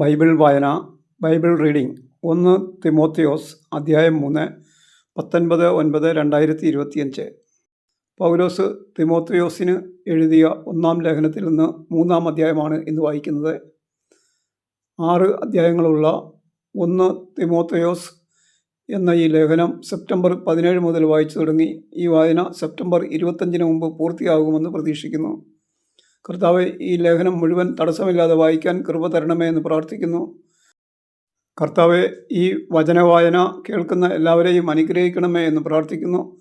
Bible വായന Bible reading. ഒന്ന് തിമോത്തിയോസ് അധ്യായം മൂന്ന് പത്തൊൻപത് ഒൻപത് രണ്ടായിരത്തി ഇരുപത്തിയഞ്ച് പൗലോസ് തിമോത്തിയോസിന് എഴുതിയ ഒന്നാം ലേഖനത്തിൽ നിന്ന് മൂന്നാം അധ്യായമാണ് ഇന്ന് വായിക്കുന്നത്. ആറ് അധ്യായങ്ങളുള്ള ഒന്ന് തിമോത്തയോസ് എന്ന ഈ ലേഖനം സെപ്റ്റംബർ പതിനേഴ് മുതൽ വായിച്ചു തുടങ്ങി. ഈ വായന സെപ്റ്റംബർ ഇരുപത്തഞ്ചിന് മുമ്പ് പൂർത്തിയാകുമെന്ന് പ്രതീക്ഷിക്കുന്നു. കർത്താവ് ഈ ലേഖനം മുഴുവൻ തടസ്സമില്ലാതെ വായിക്കാൻ കൃപ തരണമേ എന്ന് പ്രാർത്ഥിക്കുന്നു. കർത്താവ് ഈ വചനവായന കേൾക്കുന്ന എല്ലാവരെയും അനുഗ്രഹിക്കണമേ എന്ന് പ്രാർത്ഥിക്കുന്നു.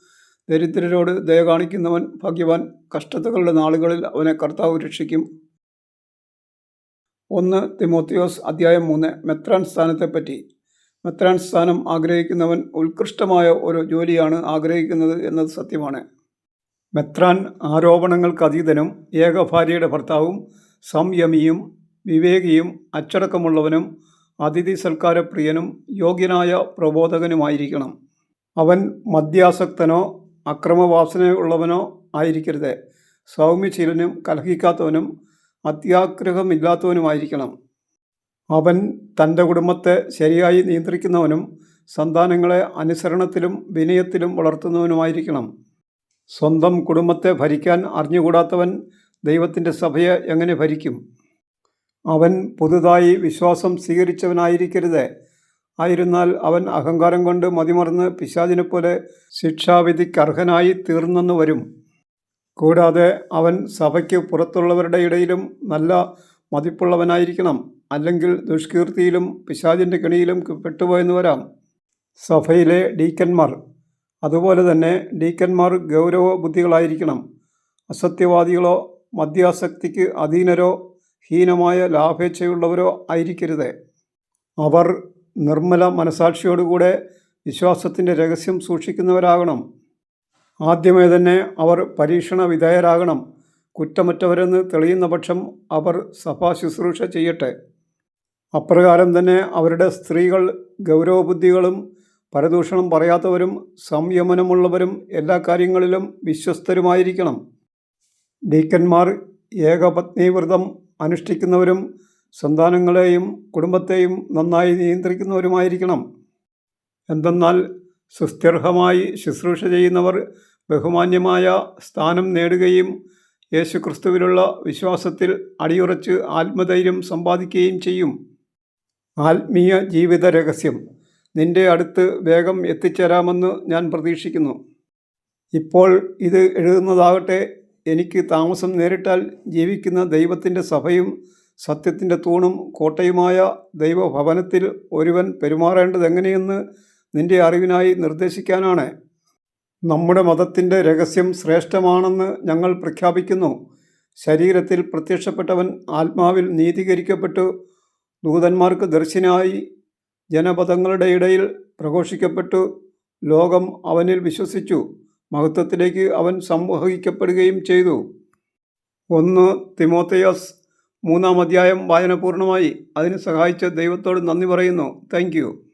ദരിദ്രരോട് ദയ കാണിക്കുന്നവൻ ഭാഗ്യവാൻ. കഷ്ടതകളുടെ നാളുകളിൽ അവനെ കർത്താവ് രക്ഷിക്കും. ഒന്ന് തിമോത്തിയോസ് അധ്യായം മൂന്ന്. മെത്രാൻ സ്ഥാനത്തെപ്പറ്റി. മെത്രാൻ സ്ഥാനം ആഗ്രഹിക്കുന്നവൻ ഉത്കൃഷ്ടമായ ഒരു ജോലിയാണ് ആഗ്രഹിക്കുന്നത് എന്നത് സത്യമാണ്. മെത്രാൻ ആരോപണങ്ങൾക്ക് അതീതനും ഏകഭാര്യയുടെ ഭർത്താവും സംയമിയും വിവേകിയും അച്ചടക്കമുള്ളവനും അതിഥി സൽക്കാരപ്രിയനും യോഗ്യനായ പ്രബോധകനുമായിരിക്കണം. അവൻ മദ്യാസക്തനോ അക്രമവാസനയുള്ളവനോ ആയിരിക്കരുത്. സൗമ്യശീലനും കലഹിക്കാത്തവനും അത്യാഗ്രഹമില്ലാത്തവനുമായിരിക്കണം. അവൻ തന്റെ കുടുംബത്തെ ശരിയായി നിയന്ത്രിക്കുന്നവനും സന്താനങ്ങളെ അനുസരണത്തിലും വിനയത്തിലും വളർത്തുന്നവനുമായിരിക്കണം. സ്വന്തം കുടുംബത്തെ ഭരിക്കാൻ അറിഞ്ഞുകൂടാത്തവൻ ദൈവത്തിന്റെ സഭയെ എങ്ങനെ ഭരിക്കും? അവൻ പുതുതായി വിശ്വാസം സ്വീകരിച്ചവനായിരിക്കരുത്. ആയിരുന്നാൽ അവൻ അഹങ്കാരം കൊണ്ട് മതിമറന്ന് പിശാചിനെപ്പോലെ ശിക്ഷാവിധിക്കർഹനായി തീർന്നെന്ന് വരും. കൂടാതെ അവൻ സഭയ്ക്ക് പുറത്തുള്ളവരുടെ ഇടയിലും നല്ല മതിപ്പുള്ളവനായിരിക്കണം. അല്ലെങ്കിൽ ദുഷ്കീർത്തിയിലും പിശാചിന്റെ കെണിയിലും പെട്ടുപോയെന്ന് വരാം. സഭയിലെ ഡീക്കന്മാർ അതുപോലെ തന്നെ ഡീക്കന്മാർ ഗൗരവബുദ്ധികളായിരിക്കണം. അസത്യവാദികളോ മദ്യാസക്തിക്ക് അധീനരോ ഹീനമായ ലാഭേച്ഛയുള്ളവരോ ആയിരിക്കരുത്. അവർ നിർമ്മല മനസാക്ഷിയോടുകൂടെ വിശ്വാസത്തിന്റെ രഹസ്യം സൂക്ഷിക്കുന്നവരാകണം. ആദ്യമേ തന്നെ അവർ പരീക്ഷണ വിധേയരാകണം. കുറ്റമറ്റവരെന്ന് തെളിയുന്ന പക്ഷം അവർ സഭാ ശുശ്രൂഷ ചെയ്യട്ടെ. അപ്രകാരം തന്നെ അവരുടെ സ്ത്രീകൾ ഗൗരവബുദ്ധികളും പരദൂഷണം പറയാത്തവരും സംയമനമുള്ളവരും എല്ലാ കാര്യങ്ങളിലും വിശ്വസ്തരുമായിരിക്കണം. ഡീക്കന്മാർ ഏകപത്നീവ്രതം അനുഷ്ഠിക്കുന്നവരും സന്താനങ്ങളെയും കുടുംബത്തെയും നന്നായി നിയന്ത്രിക്കുന്നവരുമായിരിക്കണം. എന്തെന്നാൽ സുസ്ഥിർഹമായി ശുശ്രൂഷ ചെയ്യുന്നവർ ബഹുമാന്യമായ സ്ഥാനം നേടുകയും യേശുക്രിസ്തുവിലുള്ള വിശ്വാസത്തിൽ അടിയുറച്ച് ആത്മധൈര്യം സമ്പാദിക്കുകയും ചെയ്യും. ആത്മീയ ജീവിത രഹസ്യം. നിന്റെ അടുത്ത് വേഗം എത്തിച്ചേരാമെന്ന് ഞാൻ പ്രതീക്ഷിക്കുന്നു. ഇപ്പോൾ ഇത് എഴുതുന്നതാകട്ടെ എനിക്ക് താമസം നേരിട്ടാൽ ജീവിക്കുന്ന ദൈവത്തിന്റെ സഭയും സത്യത്തിന്റെ തൂണും കോട്ടയുമായ ദൈവഭവനത്തിൽ ഒരുവൻ പെരുമാറേണ്ടതെങ്ങനെയെന്ന് നിന്റെ അറിവിനായി നിർദ്ദേശിക്കാനാണ്. നമ്മുടെ മതത്തിന്റെ രഹസ്യം ശ്രേഷ്ഠമാണെന്ന് ഞങ്ങൾ പ്രഖ്യാപിക്കുന്നു. ശരീരത്തിൽ പ്രത്യക്ഷപ്പെട്ടവൻ ആത്മാവിൽ നീതീകരിക്കപ്പെട്ടു. ദൂതന്മാർക്ക് ദർശനായി ജനപദങ്ങളുടെ ഇടയിൽ പ്രഘോഷിക്കപ്പെട്ടു. ലോകം അവനിൽ വിശ്വസിച്ചു. മഹത്വത്തിലേക്ക് അവൻ സംവഹിക്കപ്പെടുകയും ചെയ്തു. ഒന്ന് തിമോത്തയോസ് മൂന്നാം അധ്യായം വായന പൂർണമായി. അതിന് സഹായിച്ച ദൈവത്തോട് നന്ദി പറയുന്നു. താങ്ക്